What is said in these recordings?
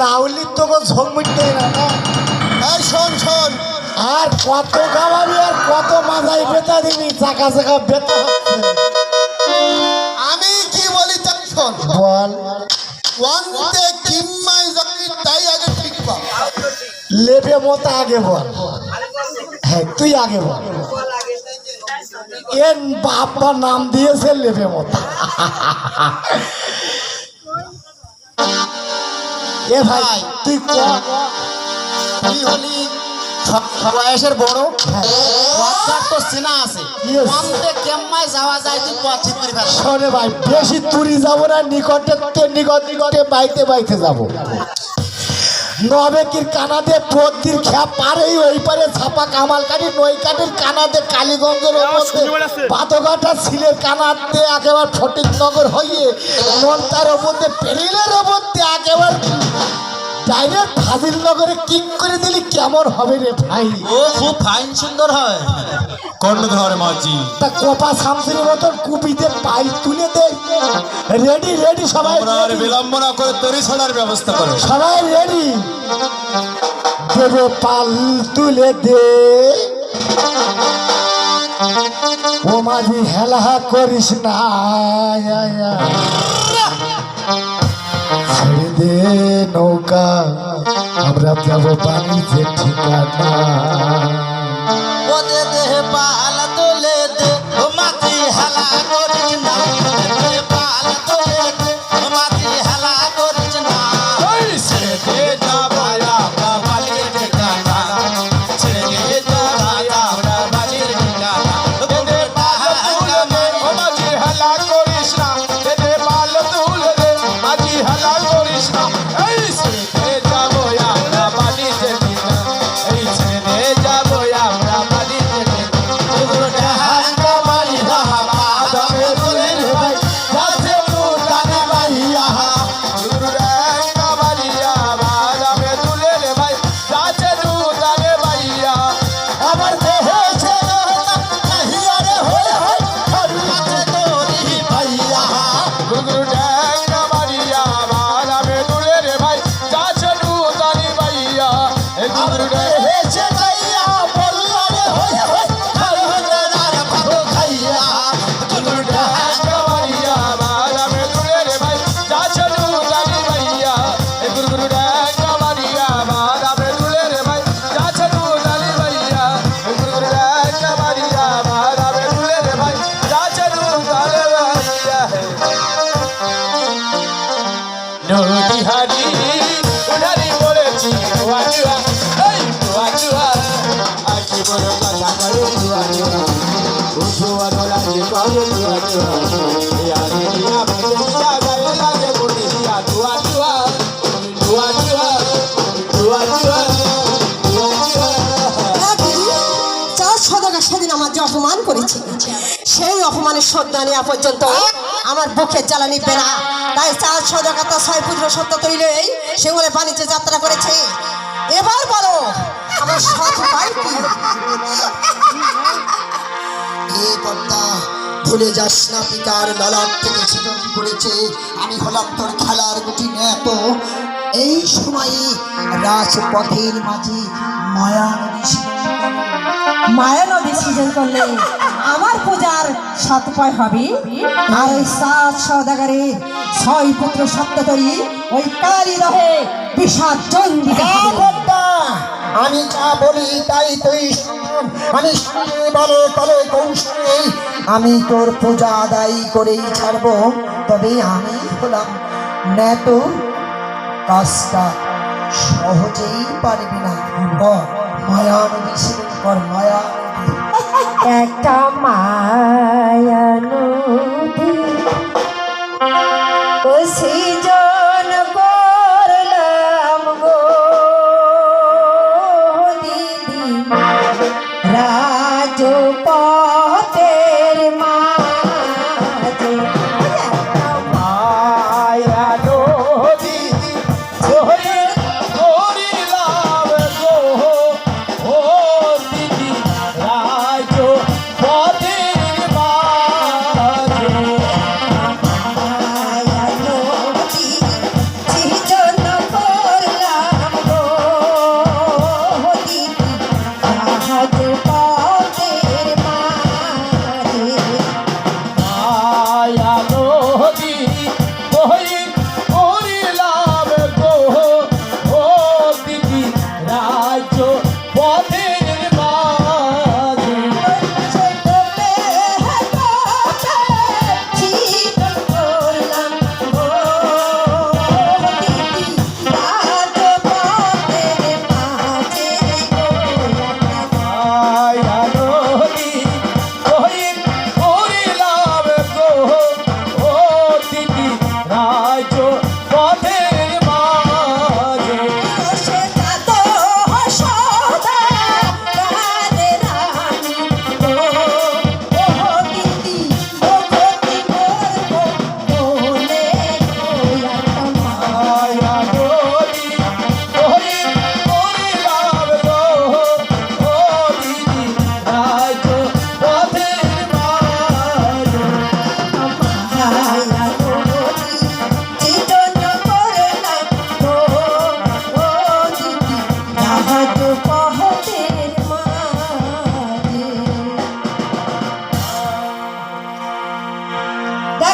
নাউলি তোকে ঝোঁক মিটতে না। না এই শোন শোন। আর কত গাওয়াবি আর কত মাথায় বেতা দিবি চাকা চাকা বেতা আমি কি বলি তাই শোন। বল। ওয়ান্তে কিম্মাই জাকি তাই আগে ঠিক পা লেবে মতো আগে বল। হ্যাঁ তুই আগে বল। এর বাবা নাম দিয়েছে লেবে মতো। এ ভাই তুই তুই হলি বয়সের বড়। হ্যাঁ। তো চেনা আছে। কেম্মাই যাওয়া যায় তুই পথ ঠিক করে ফেল শোনে ভাই বেশি তুরি যাব না নিকটে নিকট নিকটে বাইতে বাইতে যাব। নবেকির কানাদে পদ্মির খেয়া পারেই ওই পারে ছাপা কামাল কাটি নই কাটির কানাদে কালীগঞ্জের পাতঘাটা সিলের কানাতে একেবারে ফটিকনগর হইয়ে নন্তার ওপরে পেরিলের ওপরে একেবারে ডাইরেক্ট ফাজিল নগরে কিক করে দিলি কেমন হবে রে ভাই? ও খুব ফাইন সুন্দর হয়। কর্ণধর মাঝি। তা কোপা শামসির মতন কুপিতে পাই তুলে দে। রেডি রেডি সবাই ready। বিলম্ব না করে তরি ছাড়ার ব্যবস্থা করো। সবাই রেডি দেবে পাল তুলে দে। ও মাঝি হেলা করিস না। ছেড়ে দে নৌকা আমরা যাব যে ঠিকানা। অপমানের শ্রদ্ধা নেওয়া পর্যন্ত আমার বুকের জ্বালা নিবে না। তাই চার সদাকাতা ছয় পুত্র সত্য তৈলেই সেগুলো বাণিজ্য যাত্রা করেছে। এবার বলো, আমার সৎ কর্তা ভুলে যাস না পিতার ললাট থেকে সৃজন করেছে আমি হলাম তোর খেলার গুটি ন্যাত এই সময়ে রাজপথের মাঝে মায়া করো। মায়া নদী করলে আমার পূজার সৎপয় হবে। আর ওই সাত সদাগারে ছয় পুত্র সপ্ততরী ওই কালী রহে বিসর্জন আমি যা বলি তাই তুই। আমি শুনে বলে তবে কৌশলে আমি তোর পূজা আদায় করেই ছাড়বো। তবে আমি হলাম ন্যাত, কাজটা সহজেই পারবি না মায়া কর মায়া একটা মায়া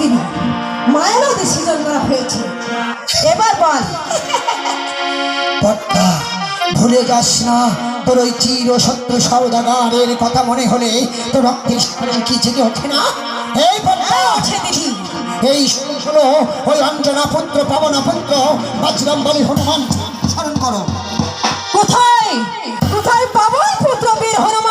দেখ দিদি মায়া সৃজন করা হয়েছে। এবার বল। কর্তা ভুলে যাস না তোর ওই চির শত্রু সৌদাগারের কথা মনে হলে তোর রক্তের কি জেগে ওঠে না? এই আছে দিদি। এই শোনো শোনো ওই অঞ্জনা পুত্র পাবনা পুত্র বাজরাম বলি হনুমান স্মরণ করো। কোথায়? কোথায় পাবন পুত্র বীর হনুমান?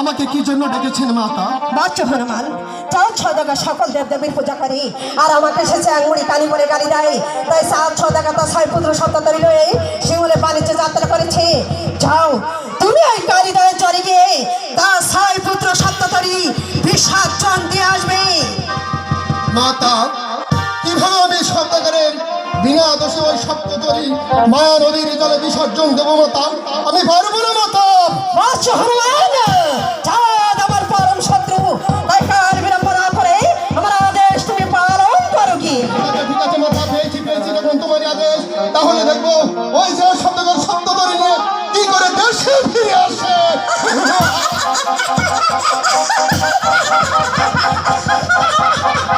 আমাকে কি জন্য ডেকেছেন মাতা? বাচ্চা হনুমান চাঁদ ছদাকা সকল দেবদেবীর পূজা করে। আর আমাকে এসেছে আঙুড়ি কালি বলে গালি দেয় তাই চাঁদ ছদাকা তার ছয় পুত্র সপ্তাতরি রয়ে শিমুলে বাণিজ্য যাত্রা করেছে। যাও তুমি ওই কালী দয়ের চলে গিয়ে তার ছয় পুত্র সপ্তাতরি বিসর্জন দিয়ে আসবে। মাতা কীভাবে আমি সপ্তাহের বিনা দোষে ওই সপ্ততরী মায়া নদীর জলে বিসর্জন দেবো মাতা? আমি পারব না মাতা। বাচ্চা হনুমান!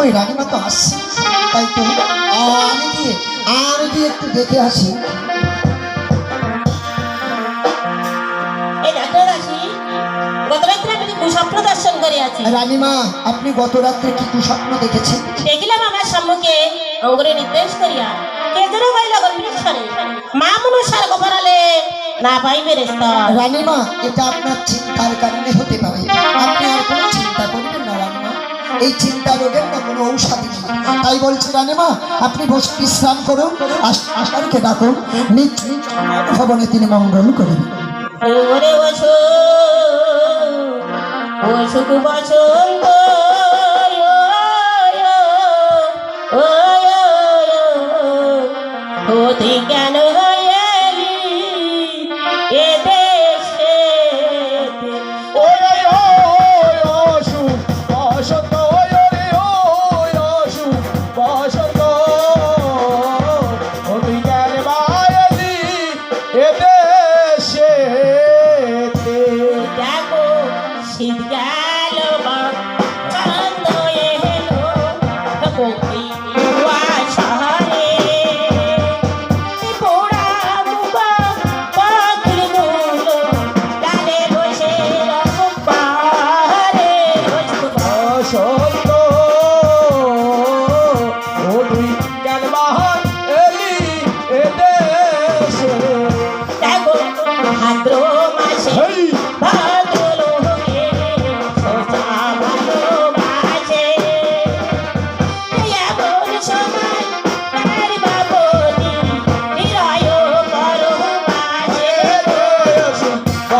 ওই রানীমা তো আসছে তাই তো আমি গিয়ে আর গিয়ে একটু দেখে আসি। রানীমা আপনি গত রাত্রে কি কুস্বপ্ন দেখেছেন? দেখিলাম আমার সম্মুখে অঙ্গরে নির্দেশ করিয়া কে যেন গাইল মা মনুষ্যার গোপরালে না পাইবে রেস্তর রানীমা এটা আপনার চিন্তার কারণে হতে পারে। আপনি আর কোনো এই চিন্তা রোগের না কোনো ঔষধি তাই বলছি রানীমা আপনি বসে বিশ্রাম করুন আস- আশারকে ডাকুন নিজ ভবনে তিনি মঙ্গল করবেন ওরে বসন্ত হতে কেন হয়েলি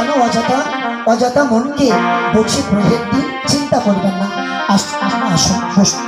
কেন অযথা? অযথা মনকে বসে প্রভেদ দিন চিন্তা করবেন না। আসুন আসুন আসুন